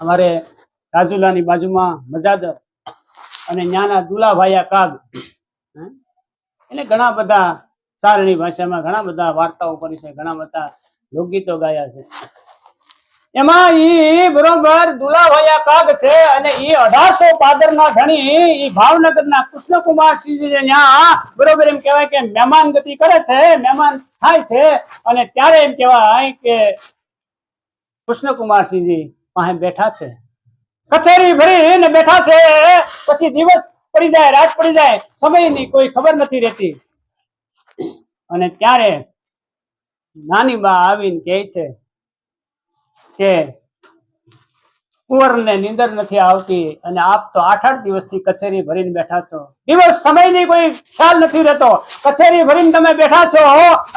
અમારે રાજુલાની બાજુમાં મજાદર અને ન્યાના દુલાભાયા કાગ. એટલે ઘણા બધા સારણી ભાષામાં ઘણા બધા વાર્તાઓ કરી છે ઘણા બધા લોકગીતો ગાયા છે. એમાં ઈ બરોબર દુલાભાયા કાગ છે અને ઈ અઢારસો પાદર ના ધણી ઈ ભાવનગર ના કૃષ્ણકુમારસિંહજી ન્યા બરોબર એમ કહેવાય કે મહેમાન ગતિ કરે છે, મહેમાન થાય છે અને ત્યારે એમ કહેવાય કે કૃષ્ણકુમારસિંહજી પાસે બેઠા છે. કચેરી ભરીને બેઠા છે. પછી દિવસ પડી જાય, રાત પડી જાય, સમયની કોઈ ખબર નથી રહેતી. અને ત્યારે નાની બા આવીને કહે છે કે કુંવરને નીંદર નથી આવતી અને આપ તો આઠ આઠ દિવસથી કચેરી ભરીને બેઠા છો. દિવસ સમયની કોઈ ખ્યાલ નથી રહેતો. કચેરી ભરીને તમે બેઠા છો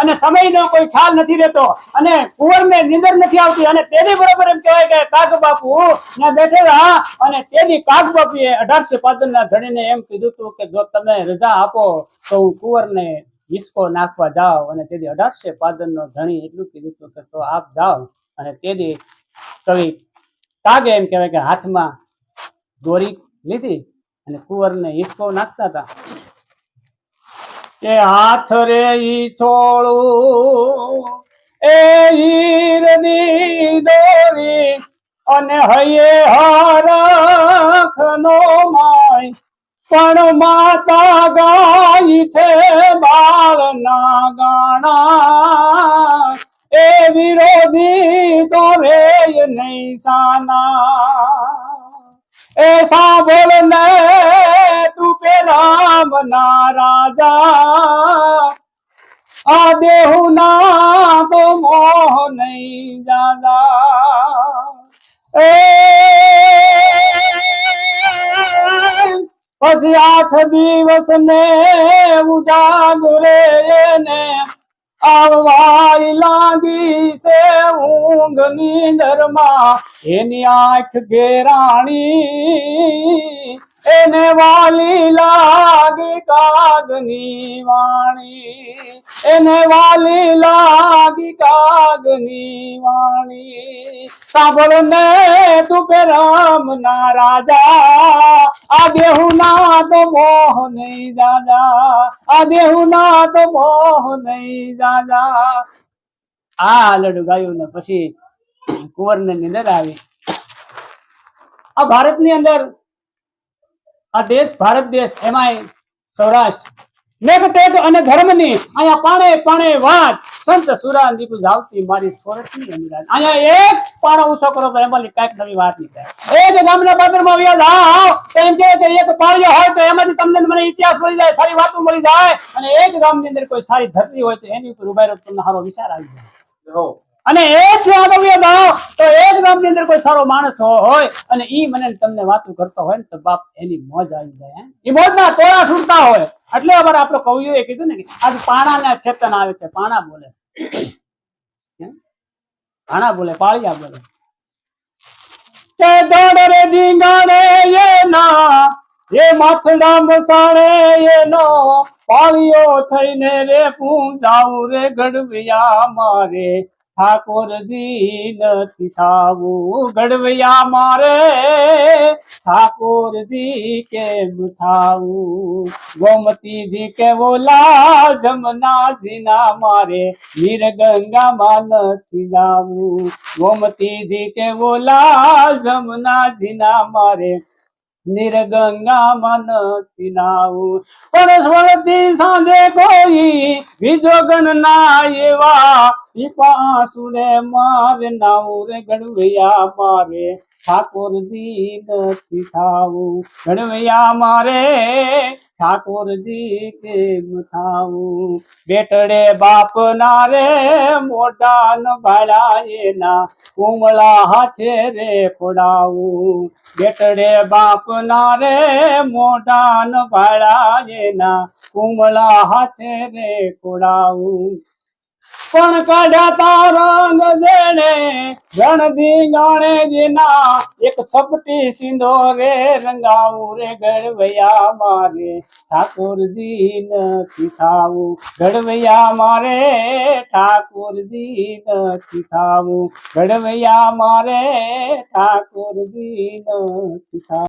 અને સમયનો કોઈ ખ્યાલ નથી રહેતો. અને કુંવરને નીંદર નથી આવતી અને તેની બરોબર એમ કહેવાય કે કાગ બાપુ ને બેઠેલા અને તેની કાગ બાપુએ અઢારસો પાદરના ધણીને એમ કીધું હતું કે જો તમે રજા આપો તો હું કુંવરને હિસકો નાખવા જાઓ અને તેથી અઢારસો પાદરનો ધણી એટલું કીધું હતું કે તો આપ જાઓ. અને તેથી કવિ કાગે એમ કહેવાય કે હાથમાં દોરી લીધી અને કુંવરને હિસકો નાખતા હતા. કે હાથ રે ઈ છોડું, એ હીરની દોરી અને હૈયે હરખ નો માય પણ માતા ગાય છે બાળ ના ગાણા. એ વિરોધી તો રે નહીં સાના. એ સાંભળ ને તું રામ ના રાજા. આ દેહુ ના તો મોહ નહીં જાદા એ પછી આઠ દિવસ ને ઉજાગરે ને આવવાય લાગી છે ઊંઘ નીંદરમાં એની આંખ ઘેરાણી, એને વાલી લાગી કાગની વાણી. એને વાલી લાગી કાગની વાણી. સાંભળ ને તું રામ ના રાજા. આ દેહુ ના તો મોહ નહીં આ લડુ ગાયું ને પછી કુંવરને નિંદર આવી. આ ભારતની અંદર, આ દેશ, ભારત દેશ, એમાંય સૌરાષ્ટ્ર મેઘ અને ધર્મની અહીંયા પાણે પાણે વાત. સંત સુરા દીપ જાવતી મારી સોરઠની અનુરાજ અહીંયા એક પાણો ઊંચો કરો તો એમાંથી કાંઈક નવી વાત નીકળે. એક ગામના પાદરમાં વ્યાજ આવ. એમ કે એક પાળ્યો હોય તો એમાંથી તમને મને ઇતિહાસ મળી જાય, સારી વાતો મળી જાય. અને એક ગામની અંદર કોઈ સારી ધરતી હોય તો એની ઉપર ઊભા તમને સારો વિચાર આવી જાય. અને એ જો આગળ વ્યાજ આવ તો એક ગામની અંદર કોઈ સારો માણસ હોય અને ઈ મને તમને વાતું કરતો હોય ને તો બાપ એની મોજ આવી જાય એ મોજ ના ટોળા છૂટતા હોય. એટલે અમારે આપણો કવિઓએ કીધું ને કે આજ પાણાના ચેતન આવે છે, પાણા બોલે? પાણા બોલે, પાળિયા બોલે. કે દોડ રે દીંગાણે એ ના, એ માથડા મસાણે એનો પાળિયો થઈને રે પૂંજાવું રે ગઢવિયા મારે. ઠાકોરજી નથી થાવું ગઢવિયા મારે ઠાકોરજી કેમ થાવું ગોમતીજી કે બોલા જમનાજી ના મારે નીર ગંગામાં નથી જાવું ગોમતીજી કે બોલા જમનાજી ના મારે નિર્ગંગામાં નથી નાવું પણ સ્વરતી સાંજે કોઈ બીજો ગણ ના એવા પીપા સુરે મારે નાવરે, ગણવૈયા મારે. ઠાકોરજી નથી થાવું. ગણવૈયા મારે, ઠાકોરજી કેમ થાવું? બેટડે બાપ ના રે મોટા ન. ભાળા એના કુમળા હાથે રે પડાવું બેટડે બાપ ના રે મોટા ન. ભાળા એના કુમળા હાથે રે પડાવું પણ કાઢ્યા તારા નજરે ગણધી જીના એક સપટી સિંદોરે રંગાવું રે ગળવૈયા મારે. ઠાકોરજી નથી થાવું, ગળવૈયા મારે, ઠાકોરજી નથી થાવું, ગળવૈયા મારે, ઠાકોરજી નથી થાવું.